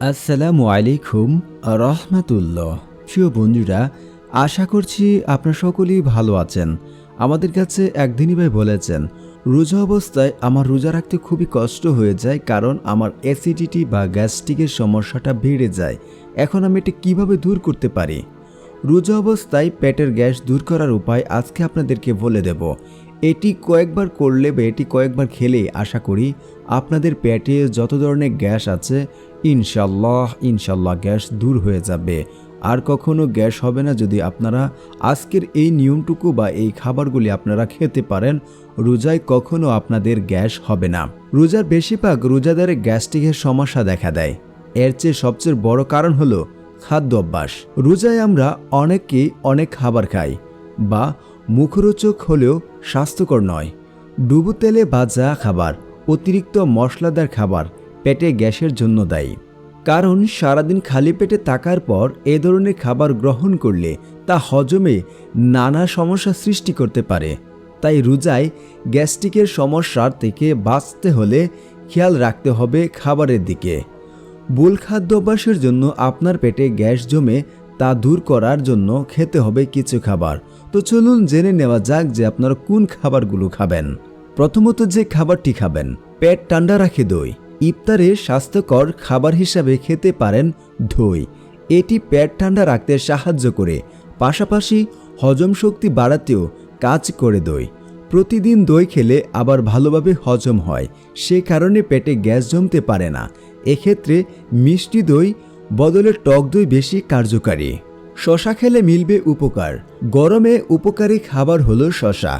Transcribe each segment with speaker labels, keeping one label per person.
Speaker 1: আসসালামু আলাইকুম, রহমাতুল্লাহ। প্রিয় বন্ধুরা, আশা করছি আপনারা সকলেই ভালো আছেন। আমাদের কাছে একদিনই ভাই বলেছেন, রোজা অবস্থায় আমার রোজা রাখতে খুবই কষ্ট হয়ে যায় কারণ আমার অ্যাসিডিটি বা গ্যাস্ট্রিকের সমস্যাটা বেড়ে যায়। এখন আমি এটা কীভাবে দূর করতে পারি? রোজা অবস্থায় পেটের গ্যাস দূর করার উপায় আজকে আপনাদেরকে বলে দেব। এটি কয়েকবার করলে বা এটি কয়েকবার খেলে আশা করি আপনাদের পেটে যত ধরনের গ্যাস আছে ইনশাল্লাহ ইনশাল্লাহ গ্যাস দূর হয়ে যাবে। আর কখনো গ্যাস হবে না যদি আপনারা আজকের এই নিয়মটুকু বা এই খাবারগুলি আপনারা খেতে পারেন, রোজায় কখনো আপনাদের গ্যাস হবে না। রোজার বেশিরভাগ রোজাদারে গ্যাস্ট্রিকের সমস্যা দেখা দেয়। এর চেয়ে সবচেয়ে বড় কারণ হলো খাদ্য অভ্যাস। রোজায় আমরা অনেকেই অনেক খাবার খাই বা মুখরোচক হলেও স্বাস্থ্যকর নয়। ডুবো তেলে ভাজা খাবার, অতিরিক্ত মশলাদার খাবার পেটে গ্যাসের জন্য দায়ী। কারণ সারাদিন খালি পেটে থাকার পর এ ধরনের খাবার গ্রহণ করলে তা হজমে নানা সমস্যা সৃষ্টি করতে পারে। তাই রোজায় গ্যাস্ট্রিকের সমস্যার থেকে বাঁচতে হলে খেয়াল রাখতে হবে খাবারের দিকে। ভুল খাদ্য অভ্যাসের জন্য আপনার পেটে গ্যাস জমে তা দূর করার জন্য খেতে হবে কিছু খাবার। তো চলুন জেনে নেওয়া যাক যে আপনারা কোন খাবারগুলো খাবেন। প্রথমত যে খাবারটি খাবেন, পেট ঠান্ডা রাখে দই। ইফতারে স্বাস্থ্যকর খাবার হিসাবে খেতে পারেন দই। এটি পেট ঠান্ডা রাখতে সাহায্য করে। পাশাপাশি হজম শক্তি বাড়াতেও কাজ করে দই। প্রতিদিন দই খেলে আবার ভালোভাবে হজম হয়। সে কারণে পেটে গ্যাস জমতে পারে না। এক্ষেত্রে মিষ্টি দই, বদলে টক দই বেশি কার্যকারী। শশা খেলে মিলবে উপকার। গরমে উপকারী খাবার হলো শশা।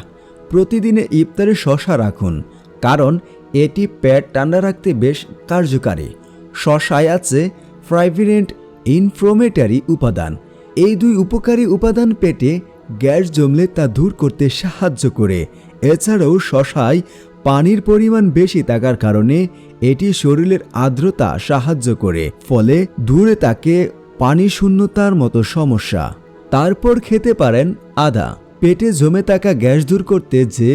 Speaker 1: প্রতিদিনে ইফতারে শশা রাখুন, কারণ এটি পেট ঠান্ডা রাখতে বেশ কার্যকারী। শশায় আছে ফ্রাইভিনেন্ট ইনফ্লোমেটারি উপাদান। এই দুই উপকারী উপাদান পেটে গ্যাস জমলে তা দূর করতে সাহায্য করে। এছাড়াও শশায় পানির পরিমাণ বেশি থাকার কারণে এটি শরীরের আর্দ্রতা সাহায্য করে, ফলে দূরে তাকে পানি শূন্যতার মতো সমস্যা। তারপর খেতে পারেন আদা। পেটে জমে থাকা গ্যাস দূর করতে যে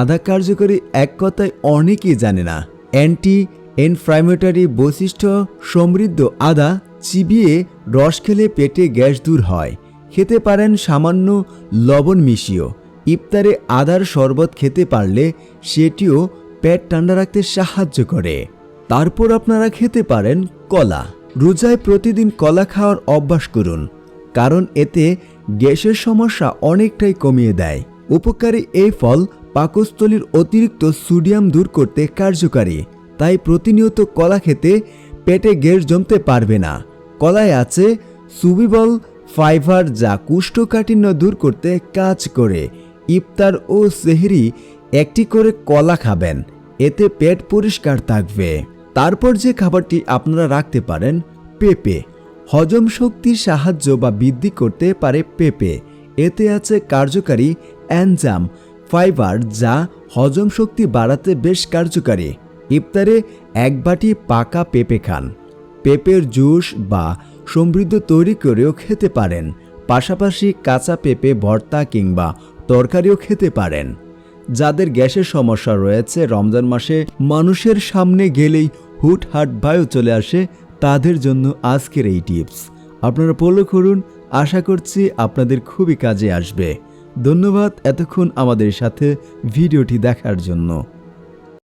Speaker 1: আদা কার্যকরী এক কথায় অনেকেই জানে না। অ্যান্টি এনফ্রাইমেটারি বৈশিষ্ট্য সমৃদ্ধ আদা চিবিয়ে রস খেলে পেটে গ্যাস দূর হয়। খেতে পারেন সামান্য লবণ মিশিয়েও। ইফতারে আদার শরবত খেতে পারলে সেটিও পেট ঠান্ডা রাখতে সাহায্য করে। তারপর আপনারা খেতে পারেন কলা। রোজায় প্রতিদিন কলা খাওয়ার অভ্যাস করুন, কারণ এতে গ্যাসের সমস্যা অনেকটাই কমিয়ে দেয়। উপকারী এই ফল পাকস্থলীর অতিরিক্ত সোডিয়াম দূর করতে কার্যকারী, তাই প্রতিনিয়ত কলা খেতে পেটে গ্যাস জমতে পারবে না। কলায় আছে সুবিবল ফাইবার যা কুষ্ঠকাঠিন্য দূর করতে কাজ করে। ইফতার ও সেহরি একটি করে কলা খাবেন। এতে পেট পরিষ্কার থাকবে। তারপর যে খাবারটি আপনারা রাখতে পারেন, পেঁপে। হজম শক্তির সাহায্য বা বৃদ্ধি করতে পারে পেঁপে। এতে আছে কার্যকারী অ্যানজাম ফাইবার, যা হজম শক্তি বাড়াতে বেশ কার্যকারী। ইফতারে এক বাটি পাকা পেঁপে খান। পেঁপের জুস বা সমৃদ্ধ তৈরি করেও খেতে পারেন। পাশাপাশি কাঁচা পেঁপে, ভর্তা কিংবা তরকারিও খেতে পারেন। যাদের গ্যাসের সমস্যা রয়েছে, রমজান মাসে মানুষের সামনে গেলেই হুটহাট বায়ু চলে আসে তাদের জন্য আজকের এই টিপস। আপনারা ফলো করুন, আশা করছি আপনাদের খুবই কাজে আসবে। ধন্যবাদ এতক্ষণ আমাদের সাথে ভিডিওটি দেখার জন্য।